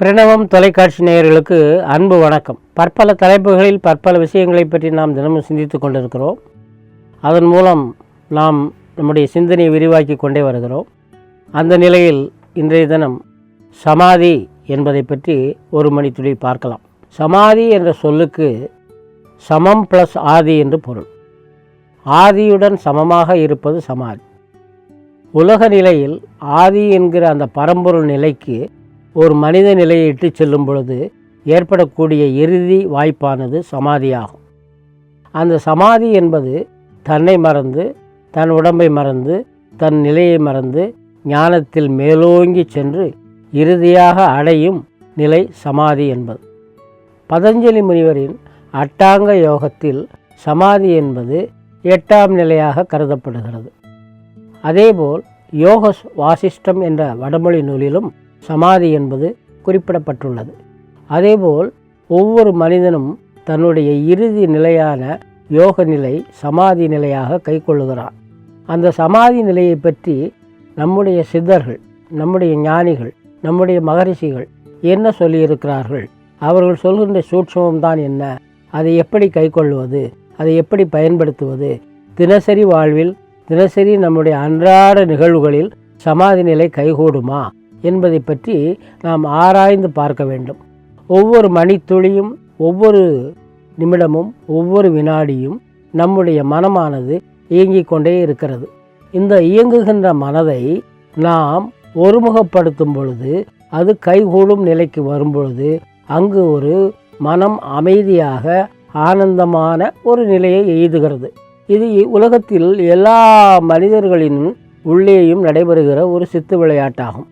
பிரணவம் தொலைக்காட்சி நேயர்களுக்கு அன்பு வணக்கம். பற்பல தலைப்புகளில் பற்பல விஷயங்களை பற்றி நாம் தினமும் சிந்தித்து கொண்டிருக்கிறோம். அதன் மூலம் நாம் நம்முடைய சிந்தனையை விரிவாக்கி கொண்டே வருகிறோம். அந்த நிலையில் இன்றைய தினம் சமாதி என்பதை பற்றி ஒரு மணித்துளி பார்க்கலாம். சமாதி என்ற சொல்லுக்கு சமம் ப்ளஸ் ஆதி என்று பொருள். ஆதியுடன் சமமாக இருப்பது சமாதி. உலக நிலையில் ஆதி என்கிற அந்த பரம்பொருள் நிலைக்கு ஒரு மனித நிலையை இட்டு செல்லும் பொழுது ஏற்படக்கூடிய இறுதி வாய்ப்பானது சமாதியாகும். அந்த சமாதி என்பது தன்னை மறந்து தன் உடம்பை மறந்து தன் நிலையை மறந்து ஞானத்தில் மேலோங்கி சென்று இறுதியாக அடையும் நிலை சமாதி என்பது. பதஞ்சலி முனிவரின் அட்டாங்க யோகத்தில் சமாதி என்பது எட்டாம் நிலையாக கருதப்படுகிறது. அதேபோல் யோக வாசிஷ்டம் என்ற வடமொழி நூலிலும் சமாதி என்பது குறிப்பிடப்பட்டுள்ளது. அதேபோல் ஒவ்வொரு மனிதனும் தன்னுடைய இறுதி நிலையான யோக நிலை சமாதி நிலையாக கைக்கொள்ளுகிறான். அந்த சமாதி நிலையை பற்றி நம்முடைய சித்தர்கள் நம்முடைய ஞானிகள் நம்முடைய மகரிஷிகள் என்ன சொல்லியிருக்கிறார்கள்? அவர்கள் சொல்கின்ற சூட்சமம்தான் என்ன? அதை எப்படி கைக்கொள்வது? அதை எப்படி பயன்படுத்துவது? தினசரி வாழ்வில் தினசரி நம்முடைய அன்றாட நிகழ்வுகளில் சமாதி நிலை கைகூடுமா? என்பதை பற்றி நாம் ஆராய்ந்து பார்க்க வேண்டும். ஒவ்வொரு மணித்துளியும் ஒவ்வொரு நிமிடமும் ஒவ்வொரு வினாடியும் நம்முடைய மனமானது இயங்கிக் கொண்டே இருக்கிறது. இந்த இயங்குகின்ற மனதை நாம் ஒருமுகப்படுத்தும் பொழுது அது கைகூடும் நிலைக்கு வரும் பொழுது அங்கு ஒரு மனம் அமைதியாக ஆனந்தமான ஒரு நிலையை எய்துகிறது. இது உலகத்தில் எல்லா மனிதர்களின் உள்ளேயும் நடைபெறுகிற ஒரு சித்து விளையாட்டாகும்.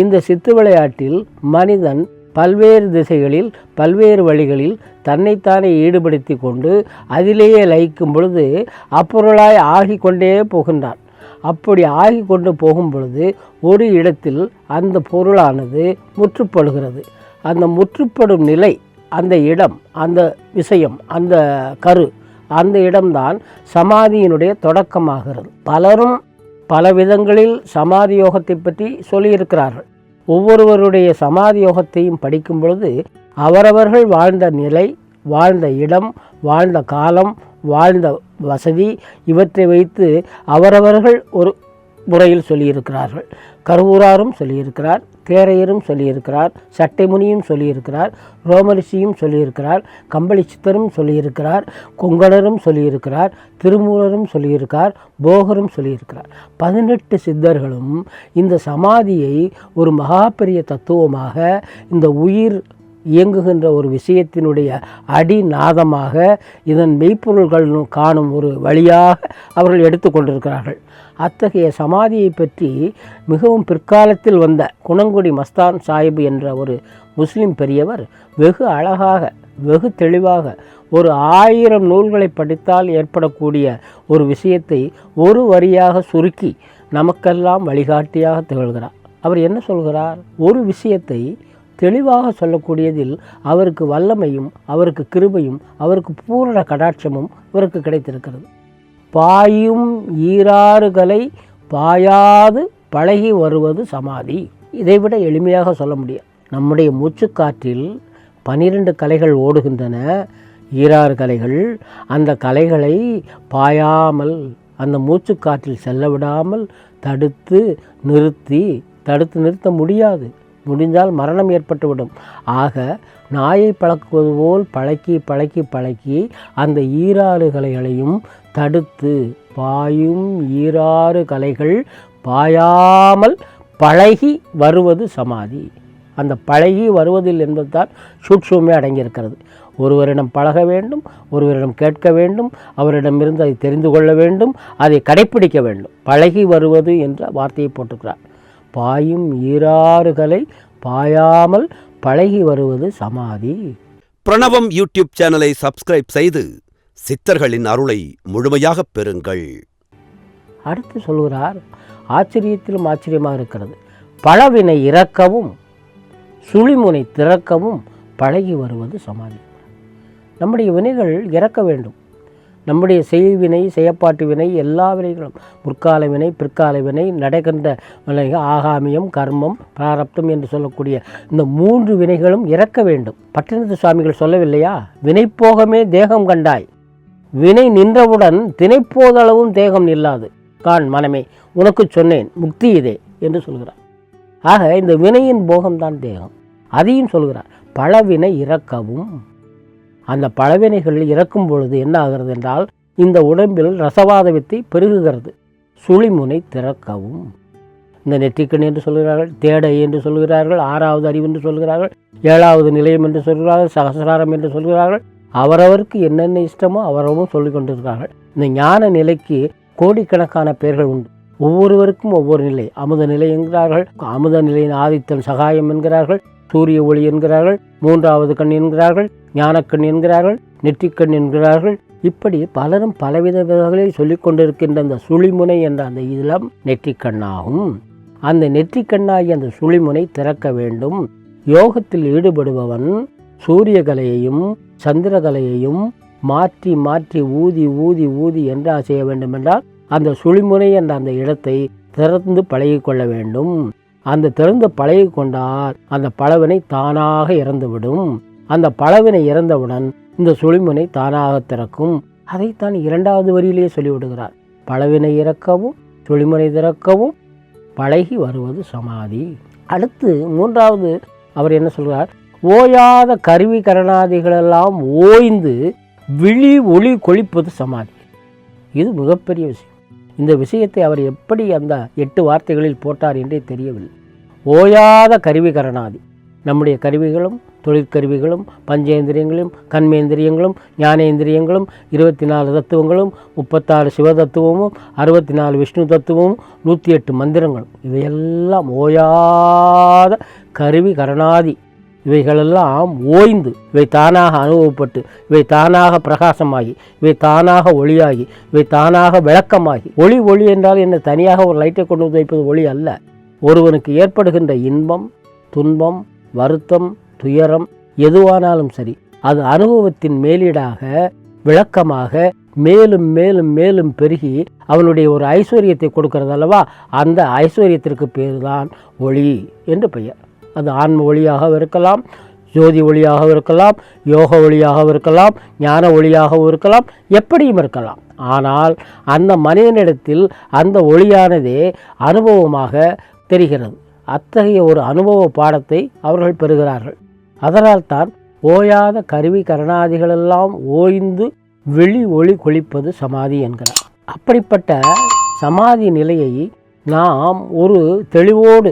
இந்த சித்து விளையாட்டில் மனிதன் பல்வேறு திசைகளில் பல்வேறு வழிகளில் தன்னைத்தானே ஈடுபடுத்தி கொண்டு அதிலேயே லயிக்கும் பொழுது அப்பொருளாய் ஆகி கொண்டே போகின்றான். அப்படி ஆகி கொண்டு போகும் பொழுது ஒரு இடத்தில் அந்த பொருளானது முற்றுப்படுகிறது. அந்த முற்றுப்படும் நிலை அந்த இடம் அந்த விஷயம் அந்த கரு அந்த இடம்தான் சமாதியினுடைய தொடக்கமாகிறது. பலரும் பல விதங்களில் சமாதி யோகத்தை பற்றி சொல்லியிருக்கிறார்கள். ஒவ்வொருவருடைய சமாதி யோகத்தையும் படிக்கும் பொழுது அவரவர்கள் வாழ்ந்த நிலை வாழ்ந்த இடம் வாழ்ந்த காலம் வாழ்ந்த வசதி இவற்றை வைத்து அவரவர்கள் ஒரு முறையில் சொல்லியிருக்கிறார்கள். கருவூராரும் சொல்லியிருக்கிறார் தேரையரும் சொல்லியிருக்கிறார் சட்டைமுனியும் சொல்லியிருக்கிறார் ரோமரிஷியும் சொல்லியிருக்கிறார் கம்பளி சித்தரும் சொல்லியிருக்கிறார் கொங்கணரும் சொல்லியிருக்கிறார் திருமூலரும் சொல்லியிருக்கார் போகரும் சொல்லியிருக்கிறார். பதினெட்டு சித்தர்களும் இந்த சமாதியை ஒரு மகா பெரிய தத்துவமாக இந்த உயிர் இயங்குகின்ற ஒரு விஷயத்தினுடைய அடிநாதமாக இதன் மெய்ப்பொருள்கள் காணும் ஒரு வழியாக அவர்கள் எடுத்துக்கொண்டிருக்கிறார்கள். அத்தகைய சமாதியை பற்றி மிகவும் பிற்காலத்தில் வந்த குணங்குடி மஸ்தான் சாஹிப் என்ற ஒரு முஸ்லிம் பெரியவர் வெகு அழகாக வெகு தெளிவாக ஒரு ஆயிரம் நூல்களை படித்தால் ஏற்படக்கூடிய ஒரு விஷயத்தை ஒரு வரியாக சுருக்கி நமக்கெல்லாம் வழிகாட்டியாக திகழ்கிறார். அவர் என்ன சொல்கிறார்? ஒரு விஷயத்தை தெளிவாக சொல்லக்கூடியதில் அவருக்கு வல்லமையும் அவருக்கு கிருபையும் அவருக்கு பூரண கடாட்சமும் இவருக்கு கிடைத்திருக்கிறது. பாயும் ஈராறுகளை பாயாது பழகி வருவது சமாதி. இதைவிட எளிமையாக சொல்ல முடியாது நம்முடைய மூச்சுக்காற்றில் பனிரெண்டு கலைகள் ஓடுகின்றன. ஈராறு கலைகள் அந்த கலைகளை பாயாமல் அந்த மூச்சுக்காற்றில் செல்ல விடாமல் தடுத்து நிறுத்தி தடுத்து நிறுத்த முடியாது. முடிந்தால் மரணம் ஏற்பட்டுவிடும். ஆக நாயை பழக்குவது போல் பழக்கி பழக்கி பழக்கி அந்த ஈராறு கலைகளையும் தடுத்து பாயும் ஈராறு கலைகள் பாயாமல் பழகி வருவது சமாதி. அந்த பழகி வருவதில் என்பதுதான் சூட்சுமே அடங்கியிருக்கிறது. ஒருவரிடம் பழக வேண்டும் ஒருவரிடம் கேட்க வேண்டும் அவரிடமிருந்து அதை தெரிந்து கொள்ள வேண்டும் அதை கடைப்பிடிக்க வேண்டும். பழகி வருவது என்ற வார்த்தையை போட்டுக்கிறார். பாயும் ஈராறுகளை பாயாமல் பழகி வருவது சமாதி. பிரணவம் யூடியூப் சேனலை சப்ஸ்கிரைப் செய்து சித்தர்களின் அருளை முழுமையாகப் பெறுங்கள். அடுத்து சொல்கிறார் ஆச்சரியத்திலும் ஆச்சரியமாக இருக்கிறது. பழவினை இறக்கவும் சுழிமுனை திறக்கவும் பழகி வருவது சமாதி. நம்முடைய வினைகள் இறக்க வேண்டும். நம்முடைய செய்வினை செயப்பாட்டு வினை எல்லா வினைகளும். முற்கால வினை பிற்கால வினை நடக்கின்ற வினைகள் ஆகாமியம் கர்மம் பிராரப்தம் என்று சொல்லக்கூடிய இந்த மூன்று வினைகளும் இறக்க வேண்டும். பட்டினத்து சுவாமிகள் சொல்லவில்லையா? வினை போகமே தேகம் கண்டாய். வினை நின்றவுடன் தினைப்போதளவும் தேகம் நில்லாது. கான் மனமே உனக்கு சொன்னேன் முக்தி இதே என்று சொல்கிறார். ஆக இந்த வினையின் போகம்தான் தேகம். அதையும் சொல்கிறார். பழவினை இறக்கவும் அந்த பழவினைகள் இறக்கும் பொழுது என்ன ஆகிறது என்றால் இந்த உடம்பில் ரசவாத வித்தை பெருகுகிறது. சுழிமுனை திறக்கவும். இந்த நெற்றிக்கண் என்று சொல்கிறார்கள் தேடை என்று சொல்கிறார்கள் ஆறாவது அறிவு என்று சொல்கிறார்கள் ஏழாவது நிலையம் என்று சொல்கிறார்கள் சகசிராரம் என்று சொல்கிறார்கள். அவரவருக்கு என்னென்ன இஷ்டமோ அவரவும் சொல்லிக் கொண்டிருக்கிறார்கள். இந்த ஞான நிலைக்கு கோடிக்கணக்கான பெயர்கள் உண்டு. ஒவ்வொருவருக்கும் ஒவ்வொரு நிலை. அமுத நிலை என்கிறார்கள் அமுத நிலையின் ஆதித்தன் சகாயம் என்கிறார்கள் சூரிய ஒளி என்கிறார்கள் மூன்றாவது கண் என்கிறார்கள் ஞானக்கண் என்கிறார்கள் நெற்றிக்கண் என்கிறார்கள். இப்படி பலரும் பலவித வகைகளில் சொல்லிக் கொண்டிருக்கின்ற அந்த சுழிமுனை என்ற அந்த இளம் நெற்றிக்கண்ணாகும். அந்த நெற்றிக்கண்ணாகி அந்த சுழிமுனை திறக்க வேண்டும். யோகத்தில் ஈடுபடுபவன் சூரியகலையையும் சந்திரகலையையும் மாற்றி மாற்றி ஊதி ஊதி ஊதி என்ன செய்ய வேண்டுமென்றால் அந்த சுழிமுனை என்ற அந்த இடத்தை திறந்து பழகிக்கொள்ள வேண்டும். அந்த திறந்து பழகி கொண்டால் அந்த பழவினை தானாக இறந்துவிடும். அந்த பழவினை இறந்தவுடன் இந்த சுழிமுனை தானாக திறக்கும். அதைத்தான் இரண்டாவது வரியிலேயே சொல்லிவிடுகிறார். பழவினை இறக்கவும் சுழிமுனை திறக்கவும் பழகி வருவது சமாதி. அடுத்து மூன்றாவது அவர் என்ன சொல்கிறார்? ஓயாத கருவி கரணாதிகளெல்லாம் ஓய்ந்து விழி ஒளி கொழிப்பது சமாதி. இது மிகப்பெரிய விஷயம். இந்த விஷயத்தை அவர் எப்படி அந்த எட்டு வார்த்தைகளில் போட்டார் என்றே தெரியவில்லை. ஓயாத கருவி கரணாதி. நம்முடைய கருவிகளும் தொழிற்கருவிகளும் பஞ்சேந்திரியங்களும் கண்மேந்திரியங்களும் ஞானேந்திரியங்களும் இருபத்தி நாலு தத்துவங்களும் முப்பத்தாறு சிவ தத்துவமும் அறுபத்தி நாலு விஷ்ணு தத்துவமும் நூற்றி எட்டு மந்திரங்களும். இவையெல்லாம் ஓயாத கருவி கரணாதி. இவைகளெல்லாம் ஓய்ந்து இவை தானாக அனுபவப்பட்டு இவை தானாக பிரகாசமாகி இவை தானாக ஒளியாகி இவை தானாக விளக்கமாகி. ஒளி ஒளி என்றால் என்ன? தனியாக ஒரு லைட்டை கொண்டு வந்து வைப்பது ஒளி அல்ல. ஒருவனுக்கு ஏற்படுகின்ற இன்பம் துன்பம் வருத்தம் துயரம் எதுவானாலும் சரி அது அனுபவத்தின் மேலீடாக விளக்கமாக மேலும் மேலும் மேலும் பெருகி அவனுடைய ஒரு ஐஸ்வர்யத்தை கொடுக்கறது அல்லவா? அந்த ஐஸ்வர்யத்திற்கு பேர் தான் ஒளி என்று பெயர். அது ஆன்ம ஒளியாக இருக்கலாம் ஜோதி ஒளியாகவும் இருக்கலாம் யோக ஒளியாகவும் இருக்கலாம் ஞான ஒளியாகவும் இருக்கலாம் எப்படியும் இருக்கலாம். ஆனால் அந்த மனிதனிடத்தில் அந்த ஒளியானதே அனுபவமாக தெரிகிறது. அத்தகைய ஒரு அனுபவ பாடத்தை அவர்கள் பெறுகிறார்கள். அதனால்தான் ஓயாத கருவி கரணாதிகளெல்லாம் ஓய்ந்து வெளி ஒளி கொளிப்பது சமாதி என்கிறார். அப்படிப்பட்ட சமாதி நிலையை நாம் ஒரு தெளிவோடு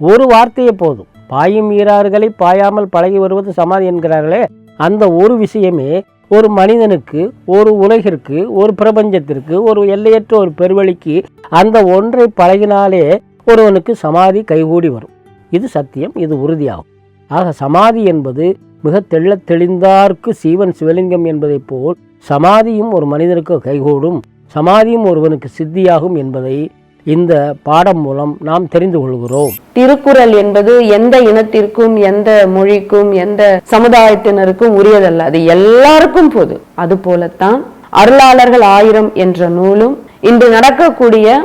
ஒரு வார்த்தையே போதும். பாயும் ஈராறுகளை பாயாமல் பழகி வருவது சமாதி என்கிறார்களே அந்த ஒரு விஷயமே ஒரு மனிதனுக்கு ஒரு உலகிற்கு ஒரு பிரபஞ்சத்திற்கு ஒரு எல்லையற்ற ஒரு பெருவழிக்கு அந்த ஒன்றை பழகினாலே ஒருவனுக்கு சமாதி கைகூடி வரும். இது சத்தியம் இது உறுதியாகும். ஆக சமாதி என்பது மிக தெள்ளத் தெளிந்தார்க்கு சீவன் சிவலிங்கம் என்பதைப் போல் சமாதியும் ஒரு மனிதனுக்கு கைகூடும் சமாதியும் ஒருவனுக்கு சித்தியாகும் என்பதை இந்த பாடம் மூலம் நாம் தெரிந்து கொள்கிறோம். திருக்குறள் என்பது எந்த இனத்திற்கும் எந்த மொழிக்கும் எந்த சமுதாயத்தினருக்கும் உரியதல்ல. அது எல்லாருக்கும் பொது அது போலத்தான் அருளாளர்கள் ஆயிரம் என்ற நூலும் இன்று நடக்கக்கூடிய